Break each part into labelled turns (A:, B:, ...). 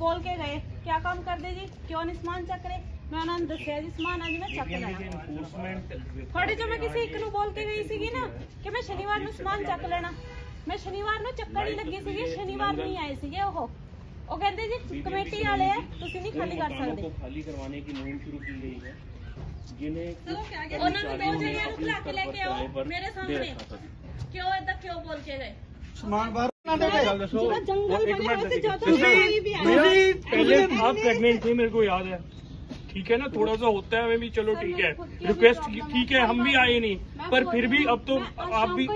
A: ਬੋਲ ਕੇ ਗਏ ਕਿਆ ਕੰਮ ਕਰਦੇ ਜੀ ਕਿਉਂ ਨਹੀਂ ਸਮਾਨ ਚੱਕ ਰਹੇ ਮੈਂ ਉਹਨਾਂ ਨੂੰ ਦੱਸਿਆ ਜੀ ਸਮਾਨ ਅੱਜ ਮੈਂ ਚੱਕ ਲੈਣਾ ਤੁਹਾਡੇ ਜੋ ਮੈਂ ਕਿਸੇ ਇੱਕ ਨੂੰ ਬੋਲ ਕੇ ਗਈ ਸੀਗੀ ਨਾ ਕਿ ਮੈਂ ਸ਼ਨੀਵਾਰ ਨੂੰ ਸਮਾਨ ਚੱਕ ਲੈਣਾ ਮੈਂ ਸ਼ਨੀਵਾਰ ਨੂੰ ਚੱਕਣ ਹੀ ਲੱਗੀ ਸੀਗੀ ਸ਼ਨੀਵਾਰ ਨੂੰ ਹੀ ਆਏ ਸੀਗੇ ਉਹ ਉਹ ਕਹਿੰਦੇ ਜੀ ਕਮੇਟੀ ਵਾਲੇ ਆ ਤੁਸੀਂ ਨਹੀਂ ਖਾਲੀ ਕਰ ਸਕਦੇ
B: खाली करवाने की मुहिम शुरू की गई है जिन्हें
A: ਉਹਨਾਂ ਨੂੰ ਦੋ ਜਣਿਆਂ ਨੂੰ ਬੁਲਾ ਕੇ ਲੈ ਕੇ ਆਓ ਮੇਰੇ ਸਾਹਮਣੇ ਕਿਉਂ ਏਦਾਂ ਕਿਉਂ ਬੋਲ ਕੇ ਗਏ
C: ਸਮਾਨ
D: प्रेगनेंट मेरे को याद है। ठीक है ना थोड़ा सा होता है हमें भी चलो ठीक है। रिक्वेस्ट ठीक है। हम भी आए नहीं पर फिर भी अब तो आप भी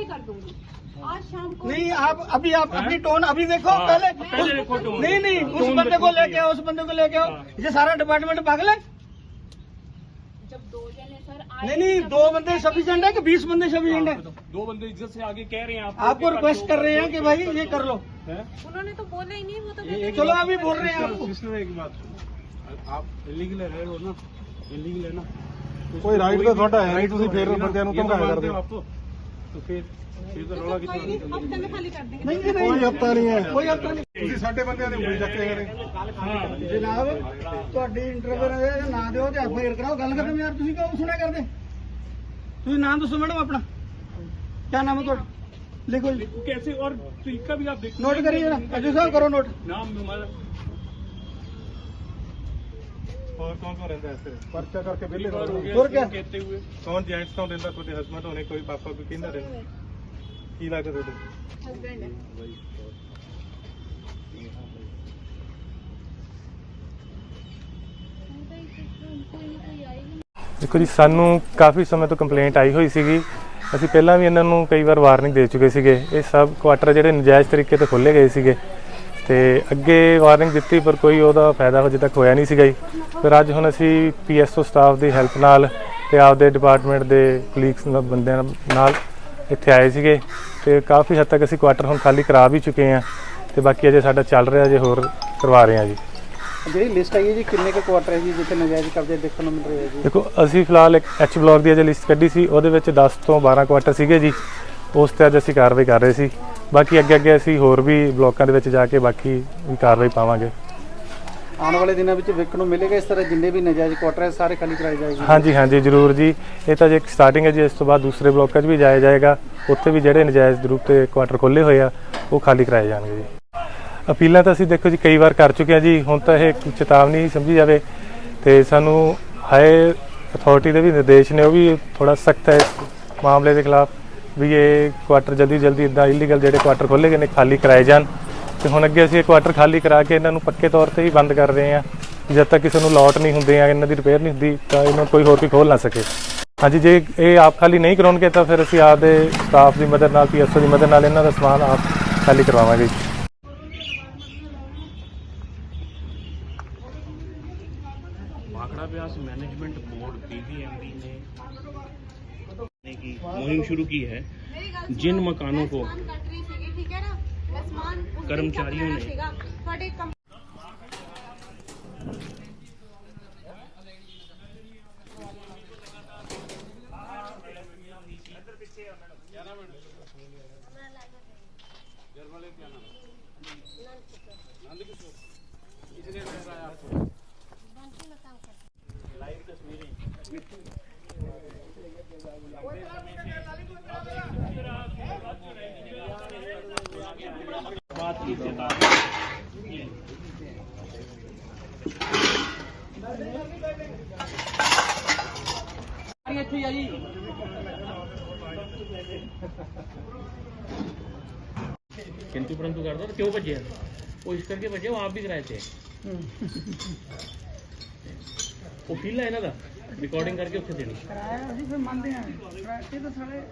C: नहीं आप अभी आप हाँ? अपनी टोन अभी देखो
D: हाँ,
C: पहले नहीं नहीं हाँ,
D: उस
C: बंदे को लेके आओ उस बंदे को लेके आओ। ये सारा डिपार्टमेंट भाग है?
A: जब दो जने सर आए
C: नहीं नहीं दो बंदे सफिशिएंट है कि बीस बंदे सफिशिएंट है
D: दो बंदे इज्जत से आगे कह रहे हैं आप
C: आपको रिक्वेस्ट कर रहे हैं कि भाई ये कर लो
A: उन्होंने तो बोला ही नहीं वो तो
C: चलो अभी बोल रहे हैं आपको
E: इसमें एक बात सुनो। आप इलीगल रहे हो ना इलीगल है ना तो
F: ਕੋਈ right ਤਾਂ ਤੁਹਾਡਾ ਹੈ ਨਹੀਂ,
E: right
F: ਤੁਸੀਂ
E: तो
F: ਫਿਰ
E: है ना,
F: ਬੰਦਿਆਂ ਨੂੰ
E: ये तो
F: ਧਮਕਾਇਆ
E: मानते
F: ਕਰਦੇ
E: हो
F: ਹੋ।
E: आपको तो फिर फिर तो रौला
A: कोई नहीं
E: किसी
A: हफ्ते में खाली कर देंगे
C: नहीं नहीं
F: ਕੋਈ ਹਫਤਾ ਨਹੀਂ ਹੈ
C: कोई हफ्ता नहीं
F: ਤੁਸੀਂ ਸਾਡੇ ਬੰਦਿਆਂ ਦੀ ਉਂਗਲੀ ਚੱਕੇ ਕਰੇ
C: ਜਨਾਬ ਤੁਹਾਡੀ ਇੰਟਰਵਿਊ ਦੇ ਨਾਂ ਦਿਓ ਤੇ ਐਫ ਆਈ ਆਰ ਕਰਾਓ ਗੱਲ ਕਰਦੇ ਯਾਰ ਤੁਸੀਂ ਕਿਉਂ ਸੁਣਿਆ ਕਰਦੇ ਤੁਸੀਂ ਨਾਮ ਦੱਸੋ ਮੈਡਮ ਆਪਣਾ ਕੀ ਨਾਮ ਹੈ ਤੁਹਾਡਾ ਲਿਖੋ ਜੀ
D: कैसे और तरीका भी आप देख
C: ਨੋਟ ਕਰੀਏ ਜਰਾ ਅਜੂ ਸਾਹਿਬ ਕਰੋ ਨੋਟ
D: नाम हमारा
F: ਹੋਰ ਕੌਣ ਕੌਣ ਰਹਿੰਦਾ ਇਸ ਪਰਚਾ ਕਰਕੇ ਵਿਹਲੇ
D: और हो
F: ਰਹੋ
D: गया
C: और क्या?
D: कहते हुए
F: ਕੌਣ ਜੈਂਟਸ ਤੋਂ ਰਹਿੰਦਾ ਕੋਈ ਹਸਬੰਡ ਹੋਣੇ ਕੋਈ ਪਾਪਾ ਕੋਈ ਕਿੰਨਾ ਰਹਿੰਦਾ ਕੀ ਲੱਗਦਾ ਤੁਹਾਡੇ
A: हस्बैंड है
G: ਦੇਖੋ ਜੀ ਸਾਨੂੰ ਕਾਫੀ ਸਮੇਂ ਤੋਂ ਕੰਪਲੇਂਟ ਆਈ ਹੋਈ ਸੀਗੀ ਅਸੀਂ ਪਹਿਲਾਂ ਵੀ ਇਹਨਾਂ ਨੂੰ ਕਈ ਵਾਰ ਵਾਰਨਿੰਗ ਦੇ ਚੁੱਕੇ ਸੀਗੇ ਇਹ ਸਭ ਕੁਆਟਰ ਜਿਹੜੇ ਨਜਾਇਜ਼ ਤਰੀਕੇ ਤੇ ਖੋਲੇ ਗਏ ਸੀਗੇ ਤੇ ਅੱਗੇ ਵਾਰਨਿੰਗ ਦਿੱਤੀ ਪਰ ਕੋਈ ਉਹਦਾ ਫਾਇਦਾ ਹਜੇ ਤੱਕ ਹੋਇਆ ਨਹੀਂ ਸੀਗਾ ਜੀ। ਫਿਰ ਅੱਜ ਹੁਣ ਅਸੀਂ ਪੀਐਸਓ ਸਟਾਫ ਦੀ ਹੈਲਪ ਨਾਲ ਤੇ ਆਪਦੇ ਡਿਪਾਰਟਮੈਂਟ ਦੇ ਕਲੀਗਸ ਨਾਲ ਬੰਦਿਆਂ ਨਾਲ ਇੱਥੇ ਆਏ ਸੀਗੇ। ਤੇ ਕਾਫੀ ਹੱਦ ਤੱਕ ਅਸੀਂ ਕੁਆਟਰ ਹੁਣ ਖਾਲੀ ਕਰਾ ਵੀ ਚੁੱਕੇ ਹਾਂ ਤੇ ਬਾਕੀ ਅਜੇ ਸਾਡਾ ਚੱਲ ਰਿਹਾ ਜੇ ਹੋਰ ਕਰਵਾ ਰਹੇ ਹਾਂ ਜੀ।
C: ਜਿਹੜੀ ਲਿਸਟ ਆਈ ਹੈ ਜੀ ਕਿੰਨੇ ਕੁ ਕੁਆਟਰ ਹੈ ਜੀ ਜਿੱਥੇ ਨਜਾਇਜ਼ ਕਬਜ਼ੇ ਦੇਖਣ ਨੂੰ ਮਿਲ ਰਹੇ ਹੈ ਜੀ?
G: ਦੇਖੋ ਅਸੀਂ ਫਿਲਹਾਲ ਇੱਕ ਐਚ ਬਲਾਕ ਦੀ ਅਜੇ ਲਿਸਟ ਕੱਢੀ ਸੀ ਉਹਦੇ ਵਿੱਚ 10 ਤੋਂ 12 ਕੁਆਟਰ ਸੀਗੇ ਜੀ। ਉਸ ਤੇ ਅੱਜ ਅਸੀਂ ਕਾਰਵਾਈ ਕਰ ਰਹੇ ਸੀ। ਬਾਕੀ ਅੱਗੇ ਅੱਗੇ ਅਸੀਂ ਹੋਰ ਵੀ ਬਲਾਕਾਂ ਦੇ ਵਿੱਚ ਜਾ ਕੇ ਬਾਕੀ ਵੀ ਕਾਰਵਾਈ ਪਾਵਾਂਗੇ।
C: ਆਉਣ ਵਾਲੇ ਦਿਨਾਂ ਵਿੱਚ ਵੇਖਣ ਨੂੰ ਮਿਲੇਗਾ ਇਸ ਤਰ੍ਹਾਂ ਜਿੰਨੇ ਵੀ ਨਜਾਇਜ਼ ਕੁਆਟਰ ਹੈ ਸਾਰੇ ਖਾਲੀ ਕਰਾਏ ਜਾਏਗੇ।
G: ਹਾਂਜੀ ਹਾਂਜੀ ਜ਼ਰੂਰ ਜੀ। ਇਹ ਤਾਂ ਜੇ ਇੱਕ ਸਟਾਰਟਿੰਗ ਹੈ ਜੀ ਇਸ ਤੋਂ ਬਾਅਦ ਦੂਸਰੇ ਬਲਾਕਾਂ 'ਚ ਵੀ ਜਾਇਆ ਜਾਏਗਾ। ਉੱਥੇ ਵੀ ਜਿਹੜੇ ਨਜਾਇਜ਼ ਰੂਪ ਤੇ ਕੁਆਟਰ ਖੋਲੇ ਹੋਏ ਆ ਉਹ ਖਾਲੀ ਕਰਾਏ ਜਾਣਗੇ ਜੀ। ਅਪੀਲਾਂ ਤਾਂ ਅਸੀਂ ਦੇਖੋ ਜੀ ਕਈ ਵਾਰ ਕਰ ਚੁੱਕੇ ਹਾਂ ਜੀ। ਹੁਣ ਤਾਂ ਇਹ ਚੇਤਾਵਨੀ ਹੀ ਸਮਝੀ ਜਾਵੇ ਤੇ ਸਾਨੂੰ ਹਾਈ ਅਥਾਰਟੀ ਦੇ ਵੀ ਨਿਰਦੇਸ਼ ਨੇ ਉਹ ਵੀ ਥੋੜਾ ਸਖਤ ਹੈ ਇਸ ਮਾਮਲੇ ਦੇ ਖਿਲਾਫ। ਵੀ ਇਹ ਕੁਆਟਰ ਜਲਦੀ ਜਲਦੀ ਇਦਾਂ ਇਲੀਗਲ ਜਿਹੜੇ ਕੁਆਟਰ ਖੋਲੇ ਗਏ ਨੇ, ਖਾਲੀ ਕਰਾਏ ਜਾਣ। ਤੇ ਹੁਣ ਅੱਗੇ ਅਸੀਂ ਇਹ ਕੁਆਟਰ ਖਾਲੀ ਕਰਾ ਕੇ ਇਹਨਾਂ ਨੂੰ ਪੱਕੇ ਤੌਰ ਤੇ ਹੀ ਬੰਦ ਕਰ ਰਹੇ ਆ ਜਦ ਤੱਕ ਕਿਸੇ ਨੂੰ ਲੋਟ ਨਹੀਂ ਹੁੰਦੇ ਆ ਇਹਨਾਂ ਦੀ ਰਿਪੇਅਰ ਨਹੀਂ ਹੁੰਦੀ, ਤਾਂ ਇਹਨਾਂ ਕੋਈ ਹੋਰ ਵੀ ਖੋਲ ਨਾ ਸਕੇ। ਹਾਂਜੀ, ਜੇ ਇਹ ਆਪ ਖਾਲੀ ਨਹੀਂ ਕਰਾਉਣਗੇ, ਤਾਂ ਫਿਰ ਅਸੀਂ ਆਪਦੇ ਸਟਾਫ ਦੀ ਮਦਦ ਨਾਲ ਪੀਐਸਓ ਦੀ ਮਦਦ ਨਾਲ ਇਹਨਾਂ ਦਾ ਸਮਾਨ ਆਪ ਖਾਲੀ ਕਰਵਾਵਾਂਗੇ।
B: Bhakra Beas management board PBMB ਨੇ की मुहिम शुरू की है। जिन मकानों को कर्मचारियों ने की थी किंतु परंतु करता तो क्यों बचे वो इस करके बचे वो आप भी कराए थे ਉਹ ਫੀਲ ਹੈ ਇਹਨਾਂ ਦਾ ਰਿਕਾਰਡਿੰਗ ਕਰਕੇ ਉੱਥੇ ਦੇਣੀ
C: ਕਰਾਇਆ ਅਸੀਂ ਫਿਰ ਮੰਨਦੇ ਹਾਂ ਕਰਾਤੇ ਤਾਂ ਸਾਰੇ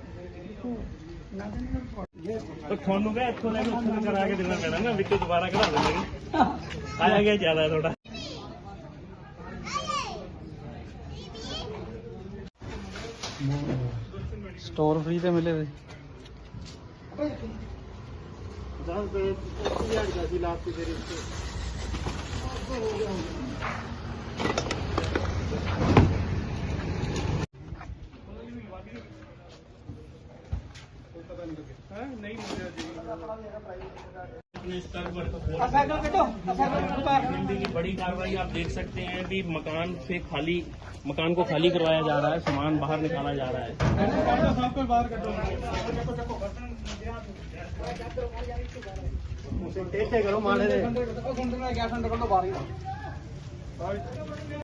D: ਪਰ ਤੁਹਾਨੂੰ ਕਹ ਇੱਥੋਂ ਲੈ ਕੇ ਉੱਥੇ ਕਰਾ ਕੇ ਦੇਣਾ ਪੈਣਾ ਨਾ ਵਿੱਚੋਂ ਦੁਬਾਰਾ ਕਢਾ ਦੇਣਗੇ ਆਇਆ ਗਿਆ ਜ਼ਿਆਦਾ ਥੋੜਾ
C: ਸਟੋਰ ਫ੍ਰੀ ਤੇ ਮਿਲੇ ਵੇ।
B: 10 ਰੁਪਏ
C: 1000 ਦਾ ਸੀ ਲਾਸਟ ਤੇ
B: ਤੇਰੇ ਉੱਤੇ बड़ी कार्रवाई आप देख सकते हैं अभी मकान से खाली मकान को खाली करवाया जा रहा है सामान बाहर निकाला जा रहा है।